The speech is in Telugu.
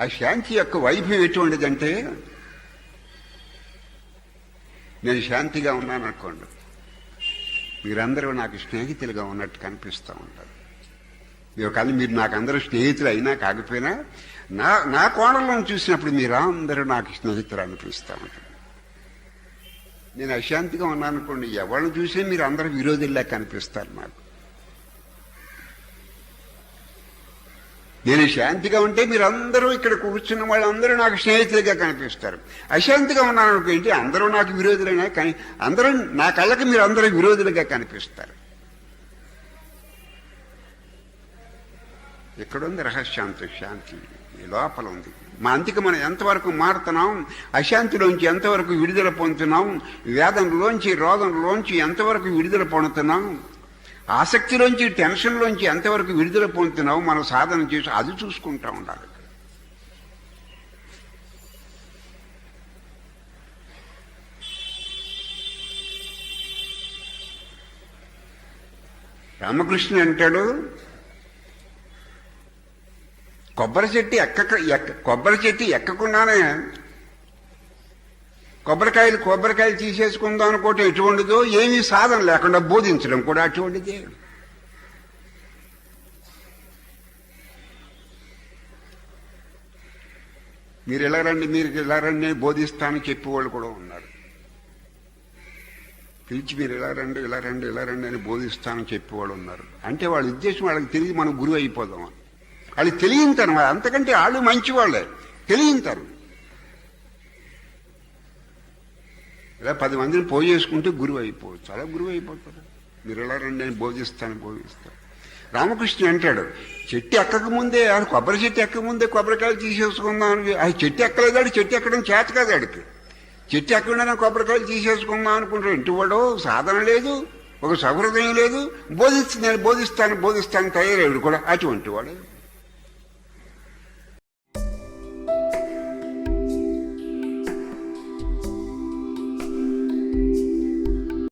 ఆ శాంతి యొక్క వైభవం ఎటువంటిదంటే నేను శాంతిగా ఉన్నాను అనుకోండి. మీరందరూ నాకు స్నేహితులుగా ఉన్నట్టు కనిపిస్తూ ఉంటారు. మీరు కానీ మీరు నాకు అందరూ స్నేహితులు అయినా కాకపోయినా నా నా కోణంలో చూసినప్పుడు మీరు అందరూ నాకు స్నేహితులు అనిపిస్తూ ఉంటారు. నేను అశాంతిగా ఉన్నాను అనుకోండి ఎవరిని చూసి మీరు అందరూ విరోధుల్లా కనిపిస్తారు నాకు. నేను శాంతిగా ఉంటే మీరు అందరూ ఇక్కడ కూర్చున్న వాళ్ళందరూ నాకు స్నేహితులుగా కనిపిస్తారు. అశాంతిగా ఉన్నాను అనుకుంటే అందరూ నాకు విరోధులైనా కానీ అందరూ నా కళ్ళకి మీరు అందరూ విరోధులుగా కనిపిస్తారు. ఎక్కడుంది రహస్యాంత శాంతి? లోపల ఉంది. మా అంతికి మనం ఎంతవరకు మారుతున్నాం? అశాంతిలోంచి ఎంతవరకు విడుదల పొందుతున్నాం? వేదంలోంచి రోగంలోంచి ఎంతవరకు విడుదల పొందుతున్నాం? ఆసక్తిలోంచి టెన్షన్లోంచి ఎంతవరకు విడుదల పొందుతున్నావు మనం సాధన చేసి అది చూసుకుంటా ఉండాలి. రామకృష్ణ అంటాడు కొబ్బరి చెట్టు ఎక్క కొబ్బరి చెట్టు ఎక్కకుండానే కొబ్బరికాయలు కొబ్బరికాయలు తీసేసుకుందాం అనుకోవటం ఎటువంటిదో ఏమీ సాధన లేకుండా బోధించడం కూడా అటువంటిదే. మీరు ఎలా రండి మీరు ఎలా రండి అని బోధిస్తానని చెప్పేవాళ్ళు కూడా ఉన్నారు. పిలిచి మీరు ఇలా రండి ఇలా రండి ఇలా రండి అని బోధిస్తానని చెప్పేవాళ్ళు ఉన్నారు. అంటే వాళ్ళ ఉద్దేశం వాళ్ళకి తెలియదు మనం గురువు అయిపోదాం అని వాళ్ళు తెలియంతారు అంతకంటే వాళ్ళు. మంచివాళ్ళే తెలియంతారు ఇలా పది మందిని పోయి చేసుకుంటే గురువు అయిపోవచ్చు అలా గురువు అయిపోతారు మీరు ఎలా రండి అని బోధిస్తాను బోధిస్తాను రామకృష్ణ అంటాడు చెట్టు ఎక్కక ముందే ఆ కొబ్బరి చెట్టు ఎక్కక ముందే కొబ్బరికాయలు తీసేసుకుందాం అని ఆ చెట్టు ఎక్కలేదాడు చెట్టు ఎక్కడం చేత కాదు ఆడికి. చెట్టు ఎక్కకుండా కొబ్బరికాయలు తీసేసుకుందాం అనుకుంటాడు. ఇంటి వాడు సాధన లేదు ఒక సహృదయం లేదు. బోధిస్తు నేను బోధిస్తాను బోధిస్తాను తయారయ్యాడు కూడా అటువంటి వాడు.